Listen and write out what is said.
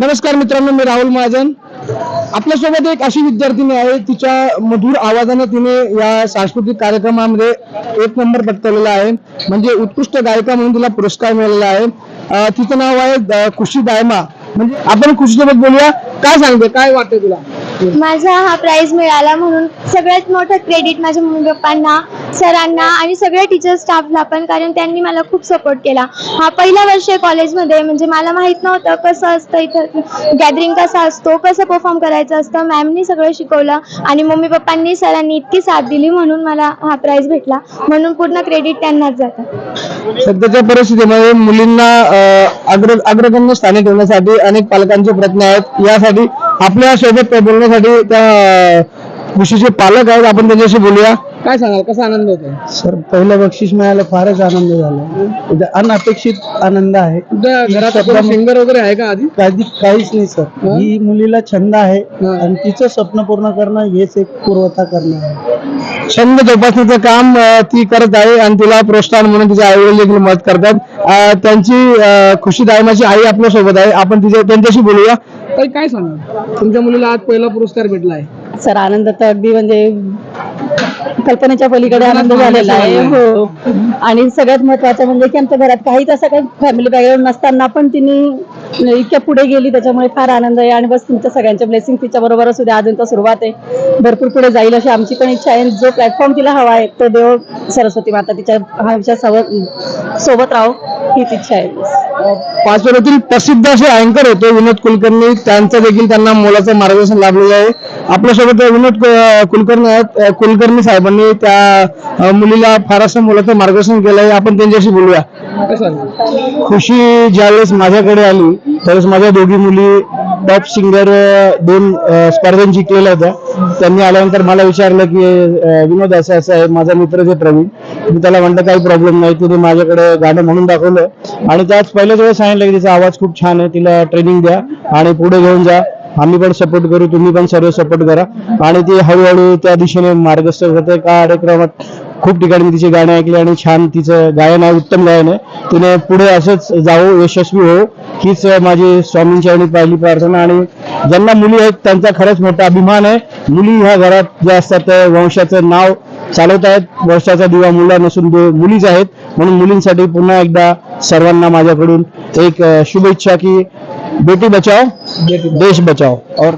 नमस्कार मित्रांनो मी राहुल महाजन. आपल्यासोबत एक अशी विद्यार्थिनी आहे तिच्या मधुर आवाजानं तिने या सांस्कृतिक कार्यक्रमामध्ये एक नंबर पटकवलेला आहे. म्हणजे उत्कृष्ट गायिका म्हणून तिला पुरस्कार मिळालेला आहे. तिचं नाव आहे खुशी दायमा. म्हणजे आपण खुशीसोबत बोलूया. काय सांगते काय वाटतं तुला? माझा हा प्राइज मिळाला म्हणून सगळ्यात मोठं क्रेडिट माझ्या मम्मी पप्पांना सरांना आणि सगळ्या टीचर स्टाफला पण कारण त्यांनी मला खूप सपोर्ट केला. हा पहिला वर्ष आहे कॉलेजमध्ये म्हणजे मला माहीत नव्हतं कसं असतं इथं गॅदरिंग कसा असतो कसं परफॉर्म करायचं असतं. मॅमनी सगळं शिकवलं आणि मम्मी पप्पांनी सरांनी इतकी साथ दिली म्हणून मला हा प्राईज भेटला. म्हणून पूर्ण क्रेडिट त्यांनाच जातं. सध्याच्या परिस्थितीमध्ये मुलींना अग्रगण्य स्थानी ठेवण्यासाठी अनेक पालकांचे प्रयत्न आहेत. यासाठी आपल्यासोबत बोलण्यासाठी त्या अं, पालक आहेत. आपण त्यांच्याशी बोलूया. काय सांगाल? कसा आनंद होतो सर पहिलं बक्षीस मिळालं फारच आनंद झाला. उद्या अनपेक्षित आनंद आहे. घरात सिंगर वगैरे आहे का आधी? काही काहीच नाही सर. हं? मुलीला छंद आहे हं. आणि तिचं स्वप्न पूर्ण करणं हेच एक पुरवठा करणं आहे. छंद जोपासण्याचं काम ती करत आहे आणि तिला प्रोत्साहन म्हणून तिच्या आई वडील देखील मदत करतात. त्यांची खुशी दायमाची आई आपल्यासोबत आहे. आपण तिच्या त्यांच्याशी बोलूया. काय सांगा तुमच्या मुलीला आज पहिला पुरस्कार भेटला आहे सर आनंद तर अगदी म्हणजे कल्पनेच्या पलीकडे आनंद झालेला आहे हो. आणि सगळ्यात महत्वाचं म्हणजे की आमच्या घरात काहीच असं काही फॅमिली बॅकग्राऊंड नसताना पण तिने इतक्या पुढे गेली त्याच्यामुळे फार आनंद आहे. आणि बस तुमच्या सगळ्यांच्या ब्लेसिंग तिच्या बरोबर असू द्या अजून तर सुरुवात आहे. भरपूर पुढे जाईल अशी आमची पण इच्छा आहे. जो प्लॅटफॉर्म तिला हवा आहे तो देव सरस्वती माता तिच्या सोबत सोबत राहो. हीच इच्छा आहे. पाचोऱ्यातील प्रसिद्ध असे अँकर होते विनोद कुलकर्णी. त्यांचं देखील त्यांना मोलाचं मार्गदर्शन लाभलेलं आहे. आपल्यासोबत विनोद कुलकर्णी आहेत. कुलकर्णी साहेबांनी त्या मुलीला फार असं मोलाचं मार्गदर्शन केलं आहे. आपण त्यांच्याशी बोलूया. खुशी ज्यावेळेस माझ्याकडे आली त्यावेळेस माझ्या दोघी मुली टॉप सिंगर दोन स्पर्धा स्पर्धांची जिंकलेल्या होत्या. त्यांनी आल्यानंतर मला विचारलं की विनोद असं असं आहे. माझा मित्र जे प्रवीण. मी त्याला म्हणलं काही प्रॉब्लेम नाही. तिने माझ्याकडे गाणं म्हणून दाखवलं. आणि त्याच पहिल्याच वेळेस सांगितलं की तिचा आवाज खूप छान आहे. तिला ट्रेनिंग द्या आणि पुढे घेऊन जा. आम्ही पण सपोर्ट करू. तुम्ही पण सर्व सपोर्ट करा. आणि ती हळूहळू त्या दिशेने मार्गस्थ होते कार्यक्रमात खूप ठिकाणी मी तिची गाणी ऐकली आणि छान तिचं गायन आहे उत्तम गायन आहे. तिने पुढे असंच जावो यशस्वी हो हीच माझी स्वामींची आणि पहिली प्रार्थना. आणि ज्यांना मुली आहेत त्यांचा खरंच मोठा अभिमान आहे. मुली ह्या घरात ज्या असतात वंशाचं नाव चालवत आहेत. वर्षाचा दिवा मुला नसून मुलीच आहेत. म्हणून मुलींसाठी पुन्हा एकदा सर्वांना माझ्याकडून एक शुभेच्छा की बेटी बचाओ. देश बचाओ. और